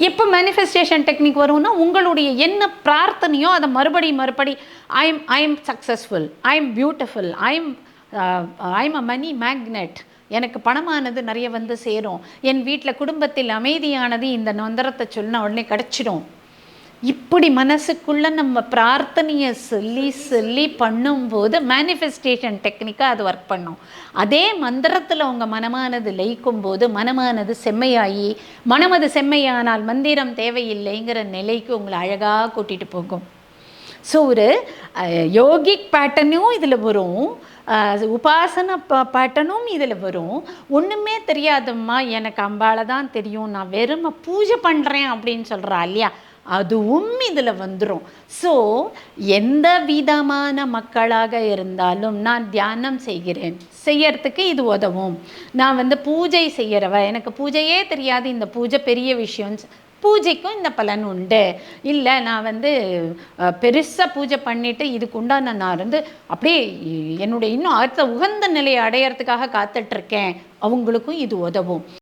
எப்போ manifestation technique வரும்னா உங்களுடைய என்ன பிரார்த்தனையோ அதை மறுபடி மறுபடி I am I am successful I am beautiful I am I am a money magnet எனக்கு பணமானது நிறைய வந்து சேரும். என் வீட்டில் குடும்பத்தில் அமைதியானது இந்த நொந்தரத்தை சொன்ன உடனே கிடச்சிடும் இப்படி மனசுக்குள்ள நம்ம பிரார்த்தனையை சொல்லி சொல்லி பண்ணும்போது மேனிஃபெஸ்டேஷன் டெக்னிக்காக அது ஒர்க் பண்ணும். அதே மந்திரத்தில் உங்கள் மனமானது லயிக்கும் போது மனமானது செம்மையாகி மனமது செம்மையானால் மந்திரம் தேவையில்லைங்கிற நிலைக்கு உங்களை அழகாக கூட்டிகிட்டு போகும். ஸோ ஒரு யோகிக் பேட்டர்னும் இதில் வரும். உபாசன ப பேட்டர்னும் இதில் வரும். ஒன்றுமே தெரியாதம்மா எனக்கு அம்பால தான் தெரியும். நான் வெறுமை பூஜை பண்ணுறேன் அப்படின்னு சொல்கிறா இல்லையா? அதுவும் இதில் வந்துடும் ஸோ எந்த விதமான மக்களாக இருந்தாலும் நான் தியானம் செய்கிறேன். செய்யறதுக்கு இது உதவும். நான் வந்து பூஜை செய்கிறவ எனக்கு பூஜையே தெரியாது இந்த பூஜை பெரிய விஷயம். பூஜைக்கும் இந்த பலன் உண்டு. இல்லை நான் வந்து பெருசாக பூஜை பண்ணிவிட்டு இதுக்கு உண்டான நான் வந்து அப்படியே என்னுடைய இன்னும் அடுத்த உகந்த நிலையை அடையறதுக்காக காத்துட்ருக்கேன் அவங்களுக்கும் இது உதவும்.